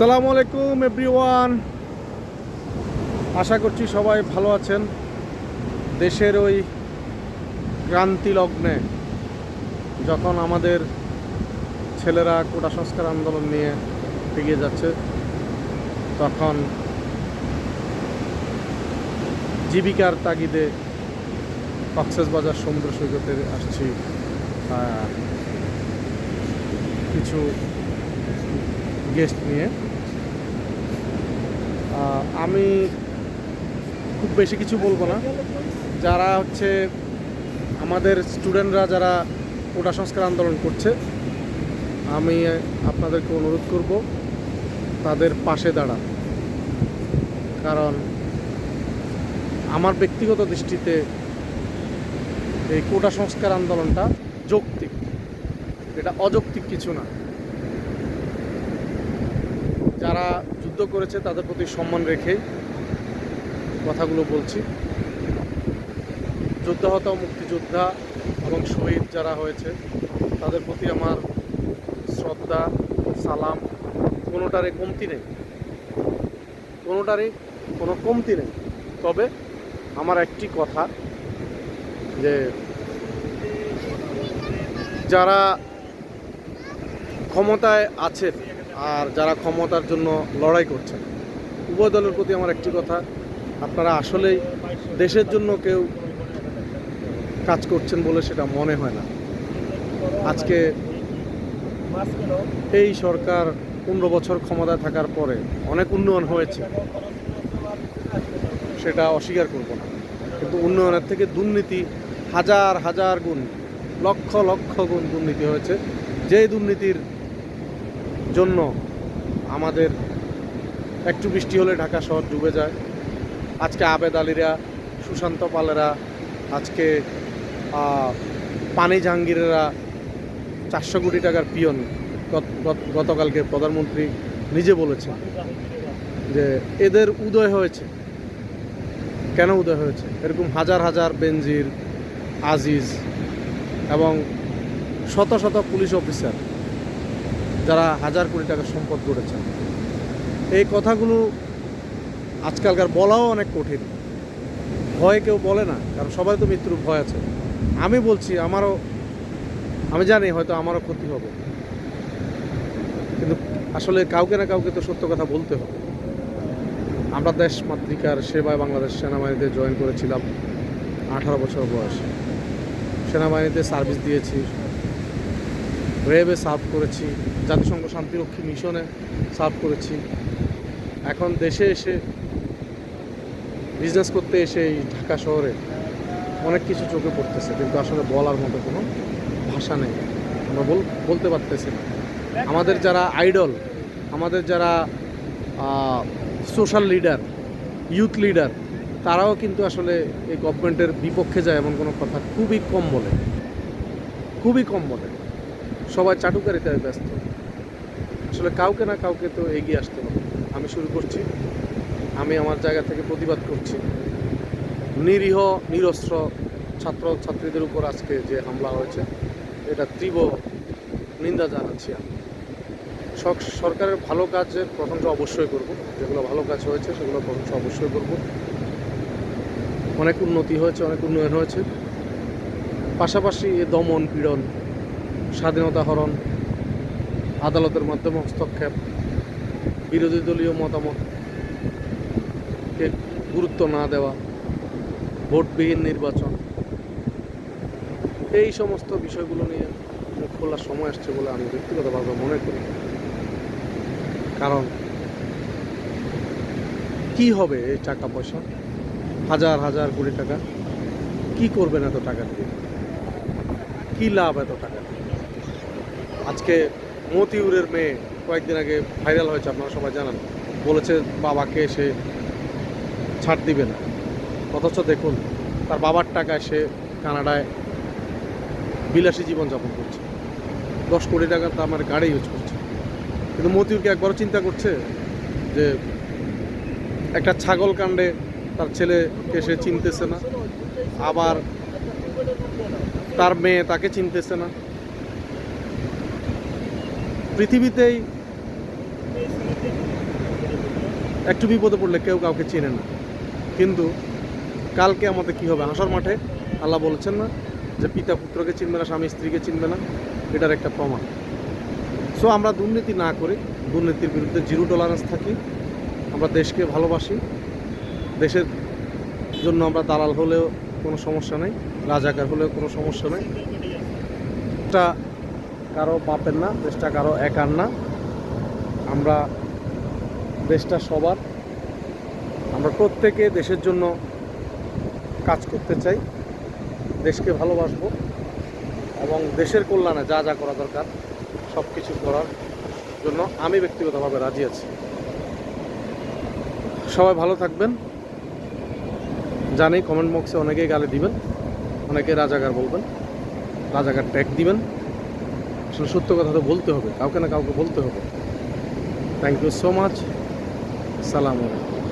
সালামু আলাইকুম এভরিওয়ান আশা করছি সবাই ভালো আছেন। দেশের ওই ক্রান্তি লগ্নে যখন আমাদের ছেলেরা কোটা সংস্কার আন্দোলন নিয়ে এগিয়ে যাচ্ছে, তখন জীবিকার তাগিদে কক্সবাজার সমুদ্র সৈকতে আসছি। কিছু গেস্ট নিয়ে। আমি খুব বেশি কিছু বলব না। যারা হচ্ছে আমাদের স্টুডেন্টরা যারা কোটা সংস্কার আন্দোলন করছে, আমি আপনাদেরকে অনুরোধ করব তাদের পাশে দাঁড়া কারণ আমার ব্যক্তিগত দৃষ্টিতে এই কোটা সংস্কার আন্দোলনটা যৌক্তিক। এটা অযৌক্তিক কিছু না। যারা যুদ্ধ করেছে তাদের প্রতি সম্মান রেখেই কথাগুলো বলছি। যুদ্ধাহত মুক্তিযোদ্ধা এবং শহীদ যারা হয়েছে, তাদের প্রতি আমার শ্রদ্ধা, সালাম কোনোটারে কমতি নেই। কোনোটারই কোনো কমতি নেই। তবে আমার একটি কথা যে, যারা ক্ষমতায় আছেন আর যারা ক্ষমতার জন্য লড়াই করছেন, উভয় দলের প্রতি আমার একটি কথা, আপনারা আসলেই দেশের জন্য কেউ কাজ করছেন বলে সেটা মনে হয় না। আজকে এই সরকার পনেরো বছর ক্ষমতায় থাকার পরে অনেক উন্নয়ন হয়েছে, সেটা অস্বীকার করব না। কিন্তু উন্নয়নের থেকে দুর্নীতি হাজার হাজার গুণ, লক্ষ লক্ষ গুণ দুর্নীতি হয়েছে। যেই দুর্নীতির জন্য আমাদের একটু বৃষ্টি হলে ঢাকা শহর ডুবে যায়। আজকে আবেদ আলীরা, সুশান্ত পালেরা, আজকে পানি জাহাঙ্গীরেরা চারশো কোটি টাকার পিয়ন গত- গত- গতকালকে প্রধানমন্ত্রী নিজে বলেছেন যে এদের উদয় হয়েছে। কেন উদয় হয়েছে? এরকম হাজার হাজার বেনজির, আজিজ এবং শত শত পুলিশ অফিসার যারা হাজার কোটি টাকার সম্পদ গড়েছেন। এই কথাগুলো আজকালকার বলাও অনেক কঠিন। ভয় কেউ বলে না, কারণ সবাই তো মৃত্যুর ভয় আছে। আমি বলছি, আমারও, আমি জানি হয়তো আমারও ক্ষতি হবে। কিন্তু আসলে কাউকে না কাউকে তো সত্য কথা বলতে হবে। আমরা দেশ মাতৃকার সেবায় বাংলাদেশ সেনাবাহিনীতে জয়েন করেছিলাম আঠারো বছর বয়সে। সেনাবাহিনীতে সার্ভিস দিয়েছি। রেবে সার্ভ করেছি, জাতিসংঘ শান্তিরক্ষী মিশনে সার্ভ করেছি। এখন দেশে এসে বিজনেস করতে এসে এই ঢাকা শহরে অনেক কিছু চোখে পড়তেছে, কিন্তু আসলে বলার মতো কোনো ভাষা নেই। আমরা বল, বলতে পারতেছি না। আমাদের যারা আইডল আমাদের যারা সোশ্যাল লিডার ইউথ লিডার তারাও কিন্তু আসলে এই গভর্নমেন্টের বিপক্ষে যায় এমন কোনো কথা খুবই কম বলে। খুবই কম বলে। সবাই চাটুকারিতায় ব্যস্ত। আসলে কাউকে না কাউকে তো এগিয়ে আসতে হবে। আমি শুরু করছি। আমি আমার জায়গা থেকে প্রতিবাদ করছি। নিরীহ, নিরস্ত্র ছাত্র, ছাত্রীদের উপর আজকে যে হামলা হয়েছে, এটা তীব্র নিন্দা জানাচ্ছি আমি। সরকারের ভালো কাজের প্রশংসা অবশ্যই করব। যেগুলো ভালো কাজ হয়েছে, সেগুলো প্রশংসা অবশ্যই করব। অনেক উন্নতি হয়েছে, অনেক উন্নয়ন হয়েছে। পাশাপাশি এ দমন পীড়ন স্বাধীনতা হরণ, আদালতের মাধ্যমে হস্তক্ষেপ, বিরোধী দলীয় মতামতকে গুরুত্ব না দেওয়া, ভোটবিহীন নির্বাচন, এই সমস্ত বিষয়গুলো নিয়ে মুখ খোলার সময় আসছে বলে আমি ব্যক্তিগতভাবে মনে করি। কারণ কি হবে এই টাকা পয়সা? হাজার হাজার কোটি টাকা। কি করবেন এত টাকা দিয়ে? কি লাভ এত টাকা দিয়ে? আজকে মতিউরের মেয়ে কয়েকদিন আগে ভাইরাল হয়েছে, আপনারা সবাই জানেন। বলেছে বাবাকে সে ছাড় দিবে না। অথচ দেখুন, তার বাবার টাকায় সে কানাডায় বিলাসী জীবনযাপন করছে। দশ কোটি টাকা তো আমার গাড়ি ইউজ করছে। কিন্তু মতিউরকে একবারও চিন্তা করছে যে একটা ছাগল কাণ্ডে তার ছেলেকে সে চিনতেছে না, আবার তার মেয়ে তাকে চিনতেছে না। পৃথিবীতেই একটু বিপদে পড়লে কেউ কাউকে চেনে না। কিন্তু কালকে আমাদের কি হবে? হাসার মাঠে আল্লাহ বলেছেন না যে পিতা পুত্রকে চিনবে না, স্বামী স্ত্রীকে চিনবে না। এটার একটা প্রমাণ। সো আমরা দুর্নীতি না করি দুর্নীতির বিরুদ্ধে জিরো টলারেন্স থাকি। আমরা দেশকে ভালোবাসি। দেশের জন্য আমরা দালাল হলেও কোনো সমস্যা নেই, রাজাকার হলেও কোনো সমস্যা নেই। এটা কারও বাপের না, দেশটা কারও একার না। আমরা দেশটা সবার। আমরা প্রত্যেকে দেশের জন্য কাজ করতে চাই, দেশকে ভালোবাসবো এবং দেশের কল্যাণে যা যা করা দরকার সব কিছু করার জন্য আমি ব্যক্তিগতভাবে রাজি আছি। সবাই ভালো থাকবেন। জানি কমেন্ট বক্সে অনেকেই গালি দিবেন, অনেকে রাজাকার বলবেন, রাজাকার ট্যাগ দিবেন। আসলে সত্য কথা তো বলতে হবে, কাউকে না কাউকে বলতে হবে। থ্যাংক ইউ সো মাচ সালাম আলাইকুম।